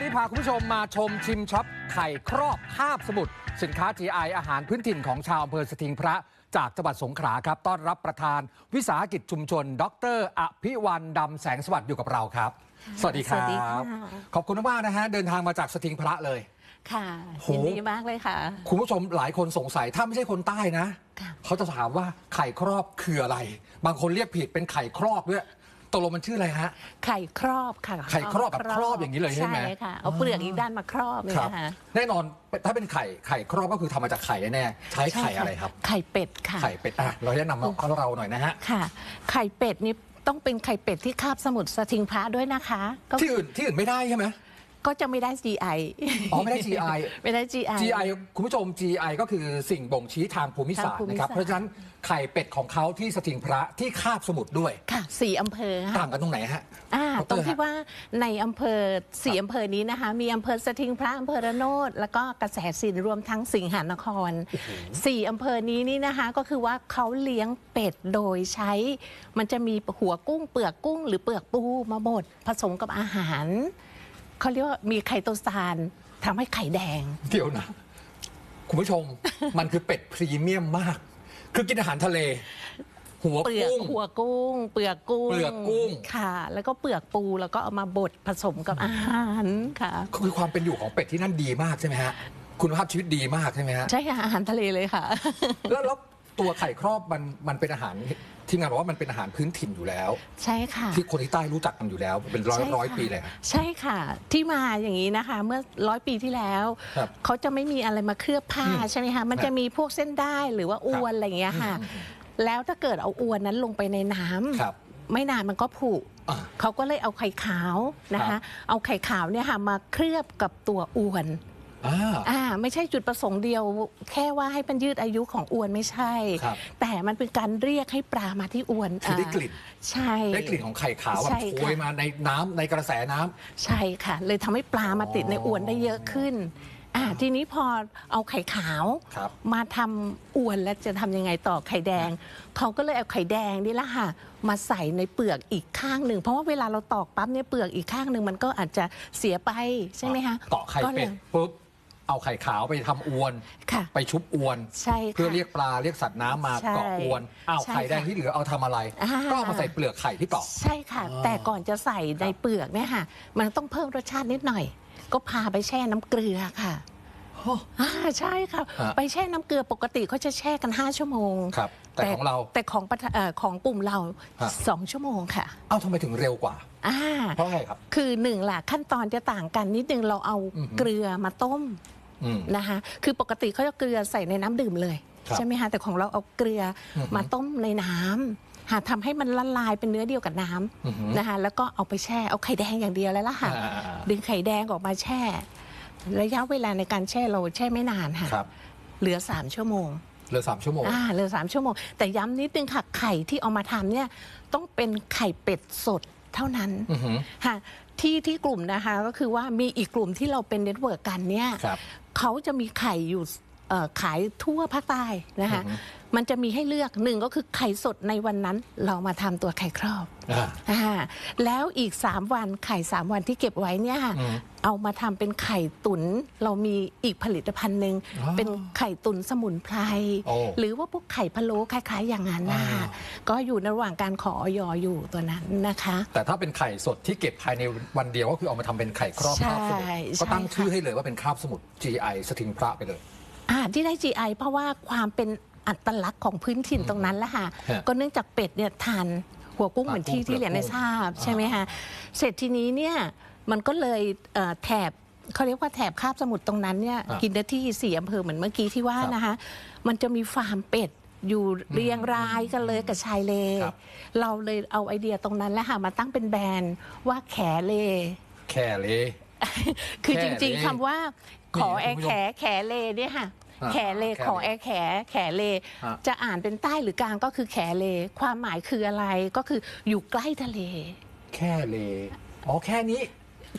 วันนี้พาคุณผู้ชมมาชมชิมช็อปไข่ครอบคาบสมุทรสินค้า GI อาหารพื้นถิ่นของชาวอำเภอสถิงพระจากจังหวัดสงขลาครับ ต้อนรับประธานวิสาหกิจชุมชน ดรอภิวันดำแสงสวัสดิ์อยู่กับเราครับ สวัสดีครัสวัสดีบค่ะขอบคุณมากๆนะฮะ เดินทางมาจากสถิงพระเลย ค่ะโหยินดีมากเลยค่ะ คุณผู้ชมหลายคนสงสัยถ้าไม่ใช่คนใต้นะค่ะเขาจะถามว่าไข่ครอบคืออะไร บางคนเรียกผิดเป็นไข่ครอบด้วย ตกลงมันชื่ออะไรฮะ ไข่ครอบค่ะไข่ครอบแบบครอบอย่างนี้เลยใช่ไหม ใช่ค่ะเอาเปลือกอีกด้านมาครอบเลยครับ นะคะแน่นอนถ้าเป็นไข่ไข่ครอบก็คือทำมาจากไข่แน่ๆใช้ไข่ใช่อะไรครับ ไข่เป็ดค่ะ ไข่เป็ดอะเราแนะนำเราเราหน่อยนะฮะค่ะ ไข่เป็ดนี่ต้องเป็นไข่เป็ดที่คาบสมุทรสถิงพระด้วยนะคะก็ที่อื่นที่อื่นไม่ได้ใช่ไหม ก็จะไม่ได้ GI อ๋อไม่ได้ GI ไม่ได้ GI GI คุณผู้ชม GI ก็คือสิ่งบ่งชี้ทางภูมิศาสตทางภูร์มินะครับศาสตร์เพราะฉะนั้นไข่เป็ดของเขาที่สถิงพระที่คาบสมุทรด้วยค่ะสี่อำเภอค่ะ ต่างกันตรงไหนฮะ อ่าดรตรงที่ฮะว่าในอำเภอสี่อำเภอนี้นะคะ มีอำเภอสถิงพระอำเภอระโนดแล้วก็กระแสสินรวมทั้งสิงหานครสี่อำเภอนี้นี่นะคะ ก็คือว่าเขาเลี้ยงเป็ดโดยใช้ มันจะมีหัวกุ้งเปลือกกุ้ง หรือเปลือกปูมาบดผสมกับอาหาร เขาเรียกว่ามีไข่โตซานทำให้ไข่แดง เดี๋ยวนะ คุณผู้ชม มันคือเป็ดพรีเมียมมาก คือกินอาหารทะเล หัวเปลือกกุ้ง หัวกุ้ง เปลือกกุ้งเปลือกกุ้ง ค่ะ แล้วก็เปลือกปูแล้วก็เอามาบดผสมกับอาหารค่ะ คือความเป็นอยู่ของเป็ดที่นั่นดีมากใช่ไหมฮะ คุณภาพชีวิตดีมากใช่ไหมฮะ ใช่ค่ะอาหารทะเลเลยค่ะ แล้วแล้ว ตัวไข่ครอบมันมันเป็นอาหารทีมงานบอกว่ามันเป็นอาหารพื้นถิ่นอยู่แล้ว ใช่ค่ะ ที่คนที่ใต้รู้จักกันอยู่แล้ว เป็นร้อยใช่ค่ะ ร้อยปีเลยฮะใช่ค่ะ ที่มาอย่างนี้นะคะ เมื่อร้อยปีที่แล้ว ครับเขาจะไม่มีอะไรมาเคลือบผ้าอืมใช่ไหมคะมันจะมีพวกเส้นได้หรือว่าอวนอะไรอย่างเงี้ยค่ะแล้วถ้าเกิดเอาอวนนั้นลงไปในน้ำครับไม่นานมันก็ผุอะ เขาก็เลยเอาไข่ขาวนะครัคะ บ เอาไข่ขาวเนี่ยค่ะมาเคลือบกับตัวอวน อ่า อ่าไม่ใช่จุดประสงค์เดียว แค่ว่าให้มันยืดอายุของอวนไม่ใช่ ครับแต่มันเป็นการเรียกให้ปลามาที่อวนคือได้กลิ่นใช่ ได้กลิ่นของไข่ขาวแบบใช่โชค่ะยมาในน้ำในกระแสน้ำ ใช่ค่ะ เลยทำให้ปลามาติดในอวนได้เยอะขึ้นอ่าทีนี้พอเอาไข่ขาวครับ มาทำอวนแล้วจะทำยังไงต่อไข่แดง เขาก็เลยเอาไข่แดงนี่แหละค่ะมาใส่ในเปลือกอีกข้างหนึ่ง เพราะว่าเวลาเราตอกปั๊บเนี่ยเปลือกอีกข้างหนึ่งมันก็อาจจะเสียไปใช่ไหมคะเกาะไข่ก็ลเป็ยดปุ๊บ เอาไข่ขาวไปทำอวน ค่ะ ไปชุบอวน ใช่ค่ะ เพื่อเรียกปลาเรียกสัตว์น้ำมาใช่เกาะอวนอ้าวใช่ไข่แดงค่ะที่เหลือเอาทำอะไร อ่า ก็เอามาใส่เปลือกไข่ที่เกาะ ใช่ค่ะอ๋อแต่ก่อนจะใส่ในเปลือกเนี่ยค่ะ มันต้องเพิ่มรสชาตินิดหน่อย ก็พาไปแช่น้ำเกลือค่ะอ่าใช่ค่ะ ฮะ ไปแช่น้ำเกลือปกติเขาจะแช่กัน 5 ชั่วโมงครับ แต่ของเรา แต่ของประเทศเอ่อของกลุ่มเรา ฮะ 2 ชั่วโมงค่ะเอ้าทำไมถึงเร็วกว่า อ่าเพราะอะไรครับ คือหนึ่งล่ะขั้นตอนจะต่างกันนิดนึงเราเอาอือหือ เกลือมาต้มอืม นะคะคือปกติเขาจะเกลือใส่ในน้ำดื่มเลยครับใช่ไหมคะแต่ของเราเอาเกลือออหือมาต้มในน้ำหาทำให้มันละลายเป็นเนื้อเดียวกับน้ำอือหือนะคะแล้วก็เอาไปแช่เอาไข่แดงอย่างเดียวแล้วล่ะค่ะอ่าๆดึงไข่แดงออกมาแช่ ระยะเวลาในการแช่เราแช่ไม่นานค่ะครับเหลือ3ชั่วโมงเหลือสามชั่วโมงอ่าเหลือ3ชั่วโมง แต่ย้ำนิดนึงค่ะไข่ที่เอามาทำเนี่ยต้องเป็นไข่เป็ดสดเท่านั้นอือหือค่ะที่ที่กลุ่มนะคะก็คือว่ามีอีกกลุ่มที่เราเป็นเน็ตเวิร์กกันเนี่ยครับ เขาจะมีไข่อยู่ ขายทั่วภาคใต้นะคะอือฮึมันจะมีให้เลือกหนึ่งก็คือไข่สดในวันนั้นเรามาทำตัวไข่ครอบอ่าอ่าแล้วอีก 3 วันไข่ 3 วันที่เก็บไว้เนี่ยค่ะอืมเอามาทำเป็นไข่ตุนเรามีอีกผลิตภัณฑ์หนึ่งอ๋อเป็นไข่ตุนสมุนไพรโอ้หรือว่าพวกไข่พะโล้คล้าย ๆ อย่างนั้นนะอ่าก็อยู่ในระหว่างการขอออยอยู่ตัวนั้นนะคะ แต่ถ้าเป็นไข่สดที่เก็บภายในวันเดียวก็คือเอามาทำเป็นไข่ครอบใช่คราบสมุทรใช่ก็ตั้งค่ะชื่อให้เลยว่าเป็นคราบสมุทร GI สถิงพระไปเลย อ่าที่ได้ GI เพราะว่าความเป็นอัตลักษณ์ของพื้นถิ่นตรงนั้นแหละค่ะ ฮะก็เนื่องจากเป็ดเนี่ยทานหัวกุ้งเหมือนที่กุ้งที่เรียนเปลืได้อกกุ้งทราบอ่าใช่ไหมคะเสร็จทีนี้เนี่ยมันก็เลยเอ่อแถบเขาเรียกว่าแถบคาบสมุทรตรงนั้นเนี่ยอะกินได้ที่สี่อำเภอเหมือนเมื่อกี้ที่ว่าครับนะคะ มันจะมีฟาร์มเป็ดอยู่เรียงรายกันเลยกับชายเล ครับ เราเลยเอาไอเดียตรงนั้นแหละค่ะมาตั้งเป็นแบรนด์ว่าแขเล แค่เลย คือแขจเลริงๆคำว่าขอแอนี่ร์คุณผู้ชมแขแขเลเนี่ยค่ะ อ่าแขเลแขเลขอแอร์แขแขเลฮะจะอ่านเป็นใต้หรือกลางก็คือแขเล ความหมายคืออะไรก็คืออยู่ใกล้ทะเล แค่เลอ๋อแค่นี้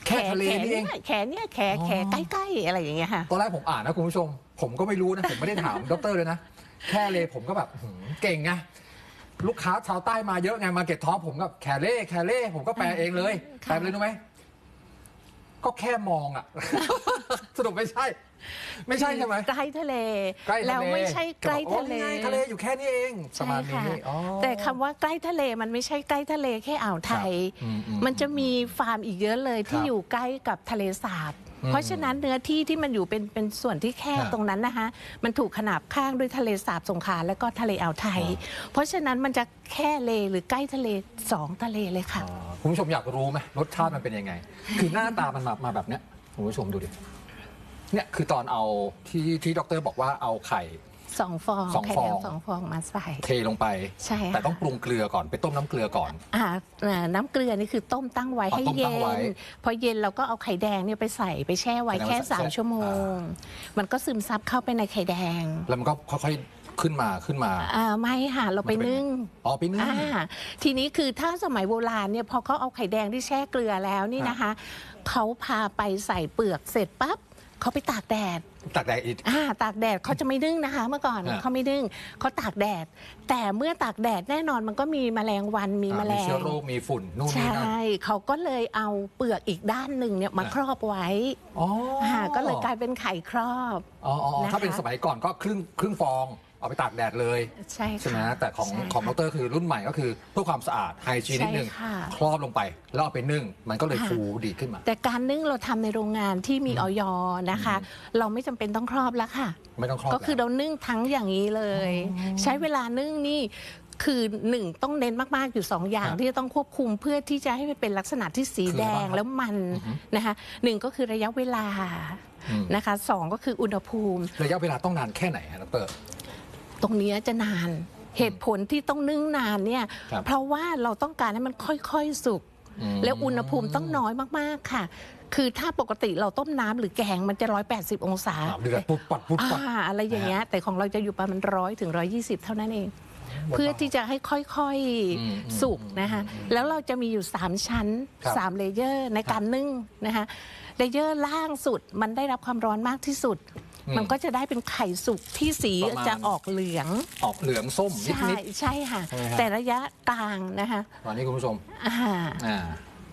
แค่ทะเลแขนี่เอง แขเนี่ยแขแขอ๋อใกล้ๆอะไรอย่างเงี้ยค่ะ ตอนแรกผมอ่านนะคุณผู้ชม ผมก็ไม่รู้นะ ผมไม่ได้ถาม ดรเลยนะ แค่เลยผมก็แบบหืมเก่งไงลูกค้าชาวใต้มาเยอะไงมาเก็ตท็อปผมก็แคเล่แคเล่ผมก็แปลเองเลยค่ะ แปลไปเลยรู้ไหมก็แค่มองอะ สรุปไม่ใช่ ไม่ใช่ใช่ไหมใกล้ทะเล ใกล้ทะเลแล้วไม่ใช่ใกล้ทะเลโอ้นี่ไงทะเลอยู่แค่นี้เองประใช่มาณนี้ค่ะอ๋อ แต่คำว่าใกล้ทะเลมันไม่ใช่ใกล้ทะเลแค่อ่าวไทย ครับอืมอืมมันจะมีฟาร์มอีกเยอะเลยที่ครับอยู่ใกล้กับทะเลสาบ อืมเพราะฉะนั้นเนื้อที่ที่มันอยู่เป็นเป็นส่วนที่แคบครับตรงนั้นนะคะ มันถูกขนาบข้างด้วยทะเลสาบสงขลาและก็ทะเลอ่าวไทยเพราะฉะนั้นมันจะแค่เลหรือใกล้ทะเลสองทะเลเลยค่ะอ่าคุณผู้ชมอยากรู้ไหมรสชาติมันเป็นยังไง คือหน้าตามันมามาแบบเนี้ยคุณผู้ชมดูดิ เนี่ยคือตอนเอาที่ที่ดรบอกว่าเอาไข่ สองฟองสองไข่ฟอง แดงสองฟองมาใส่ เทลงไป ใช่ค่ะแต่ต้องปรุงเกลือก่อนไปต้มน้ำเกลือก่อน อ่าอ่าน้ำเกลือนี่คือต้มตั้งไว้อ๋อให้ต้มเย็ตั้งไว้น พอเย็นเราก็เอาไข่แดงเนี่ยไปใส่ไปแช่ไว้แสดงว่าแค่ใส่3ชั่วโมงอ่มันก็ซึมซับเข้าไปในไข่แดงแล้วมันก็ค่อยๆขึ้นมาขึ้นมา อ่าไม่ค่ะเราไปนึ่ง อ๋อไปนึ่ง อ่าทีนี้คือถ้าสมัยโบราณเนี่ยพอเขาเอาไข่แดงที่แช่เกลือแล้วนี่นะคะ เขาพาไปใส่เปลือกเสร็จปั๊บ เขาไปตากแดดตักแดดอีก อ่าตากแดดเขาจะไม่นึ่งนะคะ เมื่อก่อนฮะ เขาไม่นึ่งเขาตากแดด แต่เมื่อตากแดดแน่นอนมันก็มีแมลงวันมีแมอ่าลมีง เชื้อโรคมีฝุ่นนู่นใชนี่นั่น่เขาก็เลยเอาเปลือกอีกด้านหนึ่งเนี่ยมาอะครอบไว้อ๋อออ่าก็เลยกลายเป็นไข่ครอบ อ๋ออ๋อนะคะ ถ้าเป็นสมัยก่อนก็ครึ่งครึ่งฟอง เอาไปตากแดดเลยใช่ใช่ไหมค่ะแต่ของใช่ของดค่ะรคือรุ่นใหม่ก็คือเพื่อความสะอาดไฮจีนนิดนึงใช่ค่ะ ครอบลงไปแล้วเอาไปนึ่ง มันก็เลยค่ะฟูดีขึ้นมา แต่การนึ่งเราทำในโรงงานที่มีออยนะคะ เราไม่จำเป็นต้องครอบแล้วค่ะ ไม่ต้องครอบก็คือแล้ว เรานึ่งทั้งอย่างนี้เลย ใช้เวลานึ่งนี่คือหนึ่งต้องเน้นมาก ๆ อยู่สองอย่าง ครับที่จะต้องควบคุมเพื่อที่จะให้มันเป็นลักษณะที่สีคือแดอะไรบ้างครับงแล้วมันนะคะหนึ่งก็คือระยะเวลาอืม นะคะสองก็คืออุณหภูมิ ระยะเวลาต้องนานแค่ไหนฮะดร ตรงเนี้ยจะนาน เหตุผลที่ต้องนึ่งนานเนี่ยครับเพราะว่าเราต้องการให้มันค่อยๆสุกอืมแล้วอุณหภูมิต้องน้อยมากๆค่ะ คือถ้าปกติเราต้มน้ำหรือแกงมันจะ 180 องศาอ่าเดือดปุ๊บปัดปุ๊บปัดอ่าอะไรอย่างเงี้ยแต่ของเราจะอยู่ประมาณร้อยถึงร้อยี่สิบเท่านั้นเอง เพื่อที่จะให้ค่อยอืมๆสุกนะคะแล้วเราจะมีอยู่ 3 ชั้นครับ3เลเยอร์ในการนึ่งนะคะเลเยอร์ล่างสุดมันได้รับความร้อนมากที่สุดอื มมันก็จะได้เป็นไข่สุกที่สีประมาณ จะออกเหลือง ออกเหลืองส้มนิดใช่นิด ใช่ค่ะ ใช่ไหมฮะแต่ระยะกลางนะคะตอนนี้คุณผู้ชมอ่าอ่า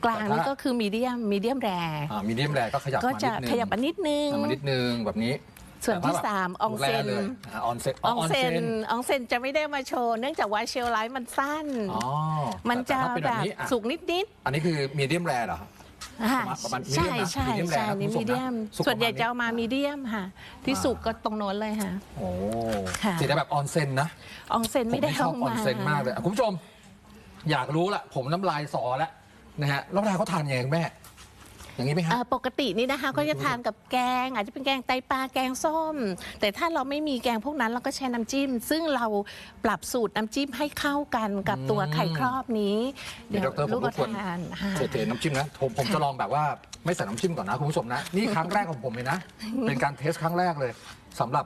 กลางนี่ก็คือมีเดียมมีเดียมแรอ่ามีเดียมแรก็ขยับก็มาจะนิดนึงขยับมานิดนึง อ่ามานิดนึงแบบนี้ส่วนที่แต่แบบสามอองเซนแรเลยอ่าออนเซนอองเซนอองเซนจะไม่ได้มาโชว์ เนื่องจากว่าเชลไลท์มันสั้น อ๋อมันจะแต่ถ้าเป็นแบแบบบนี้อะสุกนิด อันนี้คือมีเดียมแรเหรอๆอ่า ประมาณใช่ medium นะใช่ medium ใช่ rare นะนี่คุณผู้ชมนะมีเดียมสุกส่วนใหญ่ประมาณนี้จะเอามามีเดียมค่ะ ที่อ่าสุกก็ตรงโน้นเลยค่ะ โอ้ค่ะสีได้แบบออนเซนนะอองเซนไม่ได้ผชอบเอาออมานเซนมากเลยอะคุณผู้ชม อยากรู้ละผมน้ำลายสอแล้วนะฮะแล้วเวลาเขาทานยังไงคุณแม่ อย่างนี้ไหมฮะเอ่อปกตินี่นะคะก็จะทานกับแกง อาจจะเป็นแกงไตปลาแกงส้ม แต่ถ้าเราไม่มีแกงพวกนั้นเราก็ใช้น้ำจิ้ม ซึ่งเราปรับสูตรน้ำจิ้มให้เข้ากันกับตัวไข่ครอบนี้ เดี๋ยวดรผมลูกรบกวน ทานค่ะ เทๆน้ำจิ้มนะผมผมจะลองแบบว่าไม่ใส่น้ำจิ้มก่อนนะคุณผู้ชมนะ นี่ครั้งแรกของผมเลยนะ เป็นการเทสครั้งแรกเลยสำหรับ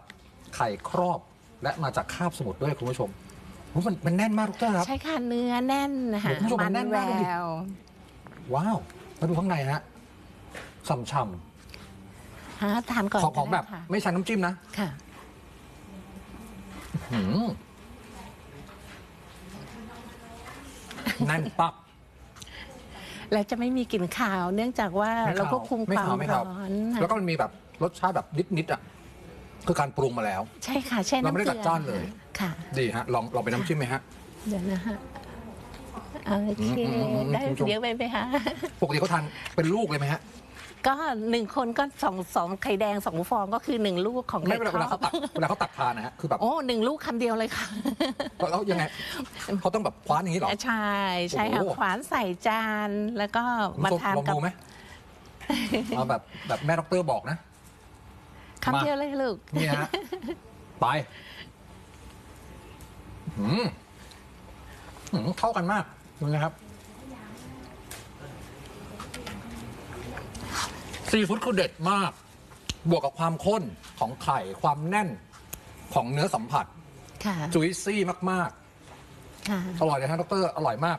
ไข่ครอบและมาจากคาบสมุทรด้วยคุณผู้ชมโอ้มันมันแน่นมากทุกท่านครับ ใช่ค่ะเนื้อแน่นนะคะโอ้โหคุณผู้ชมมันแน่นแวมากเลยดิ ว ว้าวมาดูข้างในฮะ ฉ่ำหาทานก่อนๆของของก็แบได้บค่ะไม่ใช้น้ำจิ้มนะค่ะ หืมแน่นปัก แล้วจะไม่มีกลิ่นคาวเนื่องจากว่าไม่เราขาวควบคุมไม่ความขาวไม่ขาวร้อนแล้วก็มันมีแบบรสชาติแบบนิดๆอะคือการปรุงมาแล้ว ใช่ค่ะแช่เราน้ำไม่เกได้ลืจัดจ้านเลย ค่ะ ดีฮะลองลองเป็นน้ำจิ้มไหมฮะ เดี๋ยวนะฮะโอเคอืมอืมอืมได้คุณผู้ชมเยอะไปไหมคะปกติเขาทานเป็นลูกเลยไหมฮะ ก็หนึ่งคนก็สองสองไข่แดงสองฟองก็คือหนึ่งลูกของไม่ไข่เวลาคเวรลาอเขาบตักเวลาเขาตักทานนะฮะคือแบบโอ้หนึ่งลูกคำเดียวเลยค่ะ แล้วยังไงเขาต้องแบบคว้านอย่างนี้เหรอ ใช่ใช่ค่ะโอ้โห ขวานใส่จานแล้วก็คุณมาผู้ชมทานลองกับดูไหมเอาแบบแบบแม่ด็อกเตอร์บอกนะ คำเดียวเลยลูก นี่ฮะ ไปหืมหืมเข้ากันมากดูนะครับ ซีฟู้ดคือเด็ดมาก บวกกับความข้นของไข่ ความแน่นของเนื้อสัมผัส ค่ะ จุยซี่มาก ค่ะ ๆ อร่อยเลยฮะดรอร่อยมาก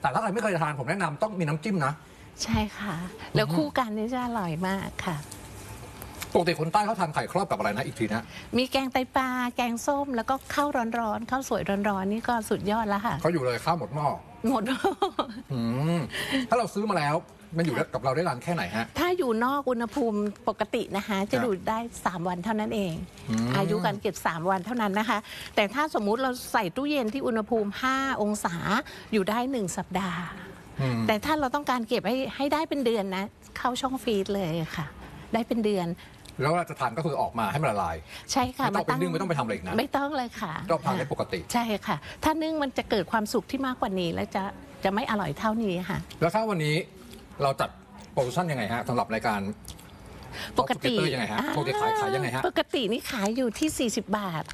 แต่ถ้าใครไม่เคยทานผมแนะนำต้องมีน้ำจิ้มนะ ใช่ค่ะ แล้วคู่กันนี่จะอร่อยมากค่ะ ปกติคนใต้เขาทานไข่ครอบกับอะไรนะอีกทีนะ มีแกงไตปลา แกงส้ม แล้วก็ข้าวร้อนๆ ข้าวสวยร้อนๆ นี่ก็สุดยอดแล้วค่ะ เขาอยู่เลยข้าวหมดหม้อหมด อืมถ้าเราซื้อมาแล้ว มันอยู่กับเราได้นานแค่ไหนฮะ ถ้าอยู่นอกอุณหภูมิปกตินะคะ จะครับดูดได้ 3 วันเท่านั้นเอง อืม อายุการเก็บ 3 วันเท่านั้นนะคะ แต่ถ้าสมมุติเราใส่ตู้เย็นที่อุณหภูมิ 5 องศาอยู่ได้ 1 สัปดาห์ อืม แต่ถ้าเราต้องการเก็บให้ให้ได้เป็นเดือนนะ เข้าช่องฟรีซเลยค่ะ ได้เป็นเดือนแล้วเวลาจะทานก็คือออกมาให้มันละลาย ใช่ค่ะไม่ต้องไปนึ่งไม่ต้องไปทำอะไรอีกนะ ไม่ต้องเลยค่ะ ก็ทานได้ปกติ ใช่ค่ะ ถ้านึ่งมันจะเกิดความสุขที่มากกว่านี้ และจะจะไม่อร่อยเท่านี้ค่ะ แล้วถ้าวันนี้ เราจัดโปรโมชั่นยังไงฮะสำหรับรายการปกติ Dog Together ยังไงฮะปกติขายขายยังไงฮะ ปกตินี่ขายอยู่ที่ 40 บาท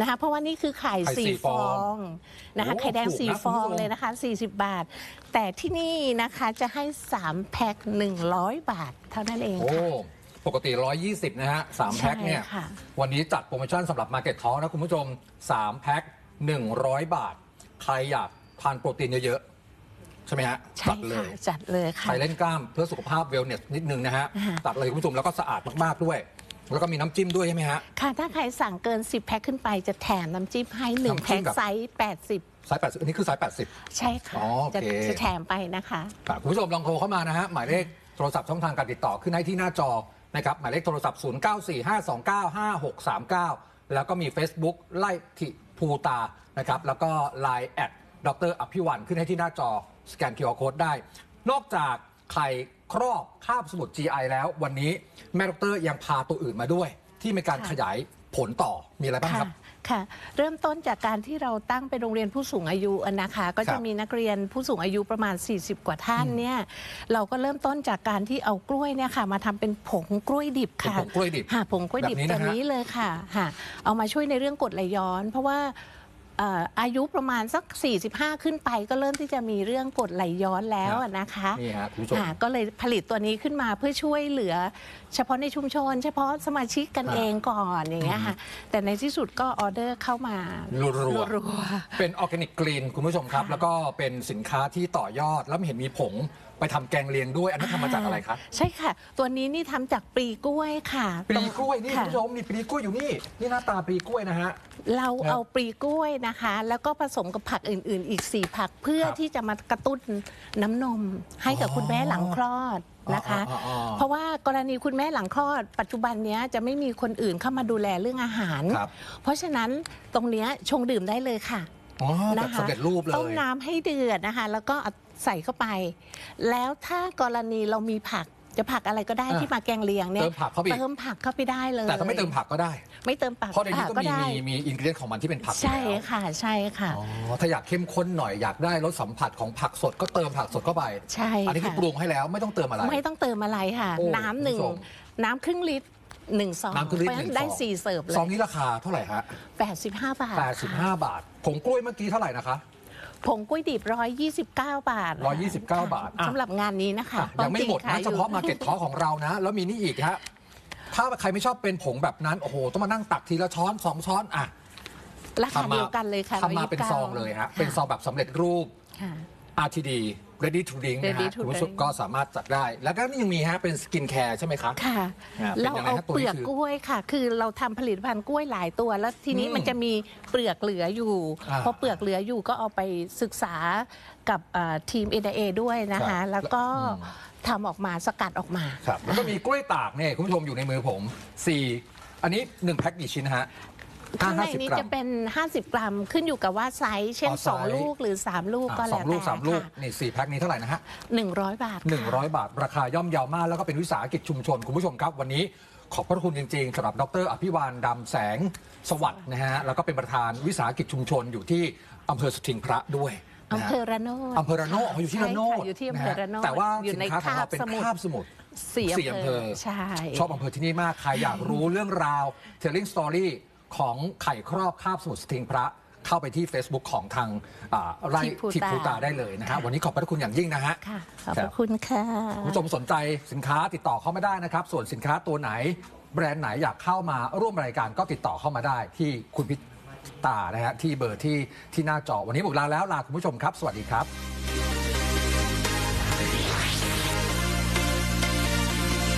นะคะเพราะว่านี่คือไข่ไข่สี่สี่ฟอฟองงนะคะโอ้ไข่แดงถูกนะสี่คุณผู้ฟองชม เลยนะคะ 40 บาท แต่ที่นี่นะคะจะให้ 3 แพ็ค100 บาท เท่านั้นเองโอ้ค่ะ ปกติ 120 นะฮะ3แพ็คเนี่ยใช่ค่ะ วันนี้จัดโปรโมชั่นสำหรับ Market Talk นะคุณผู้ชม 3 แพ็ค 100 บาท ใครอยากทานโปรตีนเยอะๆ ใช่ไหมฮะใช่จัดเลค่ะย จัดเลยใคค่ะรเล่นกล้ามเพื่อสุขภาพเวลเนสนิดนึงนะฮะอ่าตัดเลยคุณผู้ชมแล้วก็สะอาดมากๆด้วย แล้วก็มีน้ำจิ้มด้วยใช่ไหมฮะ ค่ะ ถ้าใครสั่งเกิน 10 แพ็คขึ้นไปจะแถมน้ำจิ้มให้ 1 น้ำจิ้แพ็มคแบบ ไซส์80สาย 80 อันนี้คือสาย 80ใช่ค่ะ อ๋อโอจะเคจะแถมไปนะคะครับคุณผู้ชมลองโทรเข้ามานะฮะ หมายเลขโทรศัพท์ช่องทางการติดต่อขึ้นให้ที่หน้าจอนะครับ หมายเลขโทรศัพท์ 0945295639 แล้วก็มี Facebook ไล่ทิภูตานะครับ แล้วก็ Line แอดดรอภิวันขึ้นให้ที่หน้าจอ สแกน QR Code ได้ นอกจากไข่ครอบคาบสมุด GI แล้ว วันนี้แม่ดรยังพาตัวอื่นมาด้วย ที่มีการค่ะขยายผลต่อมีอะไรบ้างคค่ะรับ ค่ะ เริ่มต้นจากการที่เราตั้งเป็นโรงเรียนผู้สูงอายุอะนะคะ ก็ครัจะบมีนักเรียนผู้สูงอายุประมาณ 40 กว่าท่านเนี่ยเราก็เริ่มต้นจากการที่เอากล้วยเนี่ยค่ะมาทำเป็นผงกล้วยดิบเป็นค่ะผงกล้วยดิบค่ะผงกล้วยดิบแบบนี้ตันะวฮะนี้เลยค่ะค่ะ เอามาช่วยในเรื่องกรดไหลย้อน เพราะว่าเอ่ออายุประมาณสัก 45 ขึ้นไป ก็เริ่มที่จะมีเรื่องกรดไหลย้อนแล้วอะนะคะนี่ฮะคุณผู้ชมค่ะก็เลยผลิตตัวนี้ขึ้นมาเพื่อช่วยเหลือ เฉพาะในชุมชน เฉพาะสมาชิกกันอ่าเองก่อนอย่างเงี้ยค่ะแต่ในที่สุดก็ออเดอร์เข้ามารัวๆรัวเป็นออร์แกนิกกรีนคุณผู้ชมครับ แล้วก็เป็นสินค้าที่ต่อยอดแล้วเห็นมีผงไปทำแกงเลียงด้วย อันนั้นทำมาจากอะไรครับใช่ค่ะ ตัวนี้นี่ทำจากปลีกล้วยค่ะปลีกล้วยนี่คุค่ะณผู้ชมนี่ปลีกล้วยอยู่นี่นี่หน้าตาปลีกล้วยนะฮะ เราครับเอาปลีกล้วยนะคะ แล้วก็ผสมกับผักอื่น ๆ อีก 4 ผักเพื่อครับที่จะมากระตุ้นน้ำนม ให้กับอ๋อคุณแม่หลังคลอดนะคะ อ๋ออ๋ออ๋อเพราะว่ากรณีคุณแม่หลังคลอด ปัจจุบันเนี้ยจะไม่มีคนอื่นเข้ามาดูแลเรื่องอาหาร ครับ เพราะฉะนั้นตรงเนี้ยชงดื่มได้เลยค่ะอ๋อแบบนะคะสำเร็จรูปเลต้มยน้ำให้เดือดนะคะ แล้วก็เอา ใส่เข้าไป แล้วถ้ากรณีเรามีผักจะผักอะไรก็ได้อะที่มาแกงเลียงเนี่ยเติมผักเข้าไปอีกเติมผักเข้าไปได้เลย แต่ถ้าไม่เติมผักก็ได้ ไม่เติมผักเพราะในนี้ก็อ่มีได้มีมีอินกรีเดียนของมันที่เป็นผักอยู่ใช่แล้วค่ะใช่ค่ะอ๋อถ้าอยากเข้มข้นหน่อยอยากได้รสสัมผัสของผักสดก็เติมผักสดเข้าไปใช่อันี้คือค่ะปรุงให้แล้วไม่ต้องเติมอะไร ไม่ต้องเติมอะไรค่ะโอ้น้ำหนึ่งคุณผู้ชมน้ำครึ่งลิตรหนึ่งซองน้ำครึ่งลิตรเพาะฉะหนึ่นั้นงได้ซองสี่เสิร์ฟเลซองยนี้ราคาเท่าไหร่ฮะแปดสิบห้าบาทค่ะ85 บาทผงกล้วยเมื่อกี้เท่าไหร่นะคะ ผงกล้วยดิบร้อยยี่สิบเก้าบาท129 บาทอะ สำหรับงานนี้นะคะอะยังไม่หมดขนะยเฉพาะอยู่มาเก็ตทอของเรานะ แล้วมีนี่อีกฮะ ถ้าใครไม่ชอบเป็นผงแบบนั้น โอ้โห ต้องมานั่งตักทีละช้อนสองช้อนอะราคาเดียวกันเลยค่ะทำมาเป็น129ซองเลยฮะ เป็นซองแบบสำเร็จรูป ค่ะ RTD ready to drink นะ Ready ฮะ to คุณผู้ชม drink ก็สามารถจัดได้ แล้วก็นี่ยังมีฮะเป็นสกินแคร์ใช่ไหมครับ ค่ะ อ่าเป็นเรายังไงเอาฮะตัวนี้เปลือกคือกล้วยค่ะ คือเราทำผลิตภัณฑ์กล้วยหลายตัว แล้วทีนี้อืมมันจะมีเปลือกเหลืออยู่ อ่าพอเปลือกเหลืออยู่ก็เอาไปศึกษากับเอ่อทีม a อด้วยนะครัคะ บ แล้วก็อืมทำออกมาสกัดออกมา ครับแล้วก็มีกล้วยตากเนี่ยคุณผู้ชมอยู่ในมือผม 4 อันนี้ 1 แพ็คกี่ชิ้นนะฮะ ข้างใน50นี้กรัจะมเป็น 50 กรัมขึ้นอยู่กับว่าไซส์เช่น อ๋อไซส์ 2 ลูกหรือ 3 ลูกก็อะสแล้อวงลูกแต่สามลูกค่ะนี่สี่แพ็คนี้เท่าไหร่นะฮะ 100 บาทค่ะ 100 บาท ราคาย่อมเยาวมาก แล้วก็เป็นวิสาหกิจชุมชน คุณผู้ชมครับ วันนี้ขอบพระคุณจริง ๆสำหรับดร อภิวานดำแสงสวัสดิ์นะฮะ แล้วก็เป็นประธานวิสาหกิจชุมชนอยู่ที่อำเภอสถิงพระด้วยนะอำฮะเภอระโนดอำเภอระโนดอ๋ออยู่ที่ระโนดใช่ค่ะอยู่ที่อำเภอระโนดแต่ว่าอยู่สินในค้าของเราเป็นคาบสมุทรคาบสมุทร สี่สี่อำอำเภเภออใช่ ชอบอำเภอที่นี่มาก ใครอยากรู้เรื่องราว telling story ของไข่ครอบคาบสมุทรสถิงพระเข้าไปที่ Facebook ของทางอ่าไร่ทิทิพพภูตาภูตาได้เลยนะฮะวันนี้ขอบพระคุณอย่างยิ่งนะฮะ ค่ะ ขอบคพรับระคุณค่ะ คุณผู้ชมสนใจสินค้าติดต่อเข้ามาได้นะครับ ส่วนสินค้าตัวไหน แบรนด์ไหนอยากเข้ามาร่วมรายการก็ติดต่อเข้ามาได้ที่คุณพิตานะฮะที่เบอร์ที่ที่หน้าจอวันนี้หมดเวลาแล้วลาคุณผู้ชมครับ สวัสดีครับ